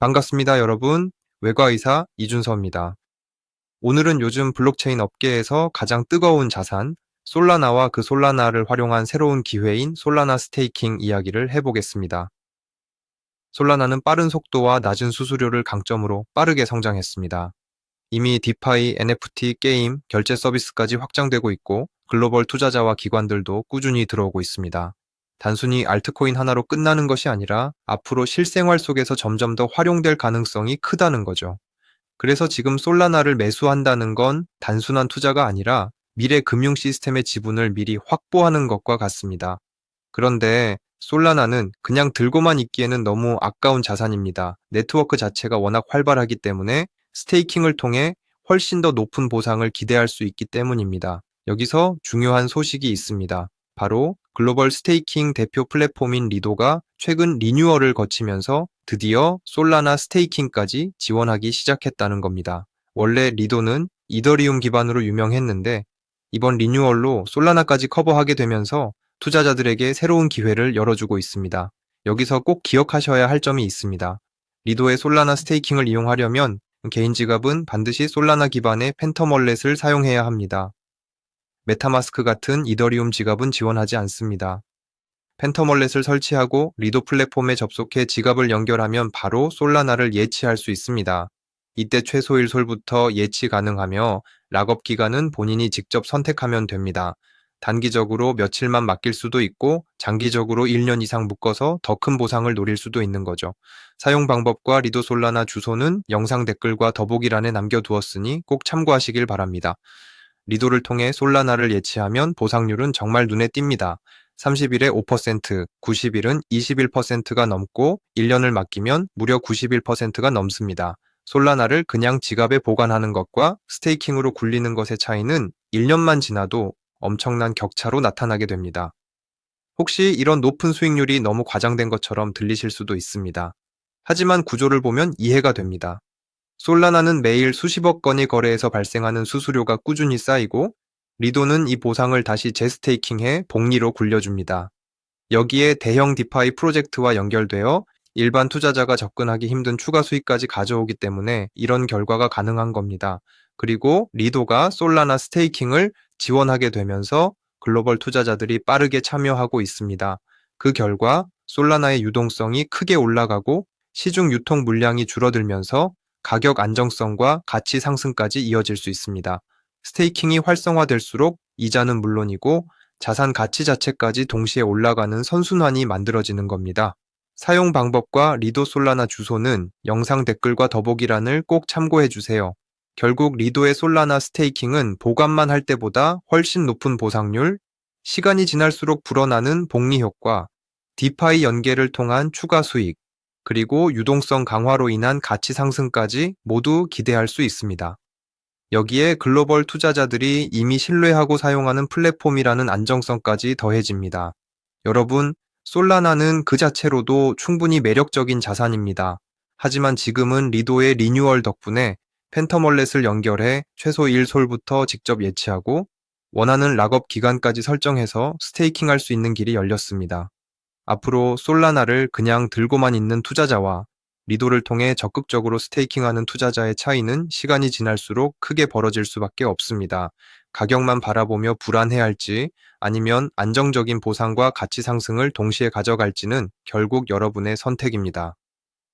반갑습니다, 여러분. 외과의사 이준서입니다. 오늘은 요즘 블록체인 업계에서 가장 뜨거운 자산, 솔라나와 그 솔라나를 활용한 새로운 기회인 솔라나 스테이킹 이야기를 해보겠습니다. 솔라나는 빠른 속도와 낮은 수수료를 강점으로 빠르게 성장했습니다. 이미 디파이, NFT, 게임, 결제 서비스까지 확장되고 있고 글로벌 투자자와 기관들도 꾸준히 들어오고 있습니다. 단순히 알트코인 하나로 끝나는 것이 아니라 앞으로 실생활 속에서 점점 더 활용될 가능성이 크다는 거죠. 그래서 지금 솔라나를 매수한다는 건 단순한 투자가 아니라 미래 금융 시스템의 지분을 미리 확보하는 것과 같습니다. 그런데 솔라나는 그냥 들고만 있기에는 너무 아까운 자산입니다. 네트워크 자체가 워낙 활발하기 때문에 스테이킹을 통해 훨씬 더 높은 보상을 기대할 수 있기 때문입니다. 여기서 중요한 소식이 있습니다. 바로 글로벌 스테이킹 대표 플랫폼인 리도가 최근 리뉴얼을 거치면서 드디어 솔라나 스테이킹까지 지원하기 시작했다는 겁니다. 원래 리도는 이더리움 기반으로 유명했는데 이번 리뉴얼로 솔라나까지 커버하게 되면서 투자자들에게 새로운 기회를 열어주고 있습니다. 여기서 꼭 기억하셔야 할 점이 있습니다. 리도의 솔라나 스테이킹을 이용하려면 개인 지갑은 반드시 솔라나 기반의 팬텀 월렛을 사용해야 합니다. 메타마스크 같은 이더리움 지갑은 지원하지 않습니다. 팬텀 월렛을 설치하고 리도 플랫폼에 접속해 지갑을 연결하면 바로 솔라나를 예치할 수 있습니다. 이때 최소 1솔부터 예치 가능하며 락업 기간은 본인이 직접 선택하면 됩니다. 단기적으로 며칠만 맡길 수도 있고 장기적으로 1년 이상 묶어서 더 큰 보상을 노릴 수도 있는 거죠. 사용 방법과 리도 솔라나 주소는 영상 댓글과 더보기란에 남겨두었으니 꼭 참고하시길 바랍니다. 리도를 통해 솔라나를 예치하면 보상률은 정말 눈에 띕니다. 30일에 5%, 90일은 21%가 넘고 1년을 맡기면 무려 91%가 넘습니다. 솔라나를 그냥 지갑에 보관하는 것과 스테이킹으로 굴리는 것의 차이는 1년만 지나도 엄청난 격차로 나타나게 됩니다. 혹시 이런 높은 수익률이 너무 과장된 것처럼 들리실 수도 있습니다. 하지만 구조를 보면 이해가 됩니다. 솔라나는 매일 수십억 건의 거래에서 발생하는 수수료가 꾸준히 쌓이고 리도는 이 보상을 다시 재스테이킹해 복리로 굴려줍니다. 여기에 대형 디파이 프로젝트와 연결되어 일반 투자자가 접근하기 힘든 추가 수익까지 가져오기 때문에 이런 결과가 가능한 겁니다. 그리고 리도가 솔라나 스테이킹을 지원하게 되면서 글로벌 투자자들이 빠르게 참여하고 있습니다. 그 결과 솔라나의 유동성이 크게 올라가고 시중 유통 물량이 줄어들면서 가격 안정성과 가치 상승까지 이어질 수 있습니다. 스테이킹이 활성화될수록 이자는 물론이고 자산 가치 자체까지 동시에 올라가는 선순환이 만들어지는 겁니다. 사용 방법과 리도 솔라나 주소는 영상 댓글과 더보기란을 꼭 참고해 주세요. 결국 리도의 솔라나 스테이킹은 보관만 할 때보다 훨씬 높은 보상률, 시간이 지날수록 불어나는 복리 효과, 디파이 연계를 통한 추가 수익, 그리고 유동성 강화로 인한 가치 상승까지 모두 기대할 수 있습니다. 여기에 글로벌 투자자들이 이미 신뢰하고 사용하는 플랫폼이라는 안정성까지 더해집니다. 여러분, 솔라나는 그 자체로도 충분히 매력적인 자산입니다. 하지만 지금은 리도의 리뉴얼 덕분에 팬텀 월렛을 연결해 최소 1솔부터 직접 예치하고 원하는 락업 기간까지 설정해서 스테이킹 할 수 있는 길이 열렸습니다. 앞으로 솔라나를 그냥 들고만 있는 투자자와 리도를 통해 적극적으로 스테이킹하는 투자자의 차이는 시간이 지날수록 크게 벌어질 수밖에 없습니다. 가격만 바라보며 불안해할지 아니면 안정적인 보상과 가치 상승을 동시에 가져갈지는 결국 여러분의 선택입니다.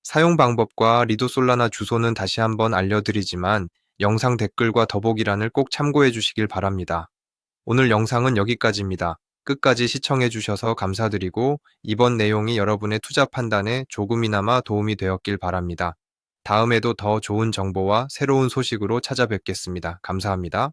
사용 방법과 리도 솔라나 주소는 다시 한번 알려드리지만 영상 댓글과 더보기란을 꼭 참고해 주시길 바랍니다. 오늘 영상은 여기까지입니다. 끝까지 시청해 주셔서 감사드리고 이번 내용이 여러분의 투자 판단에 조금이나마 도움이 되었길 바랍니다. 다음에도 더 좋은 정보와 새로운 소식으로 찾아뵙겠습니다. 감사합니다.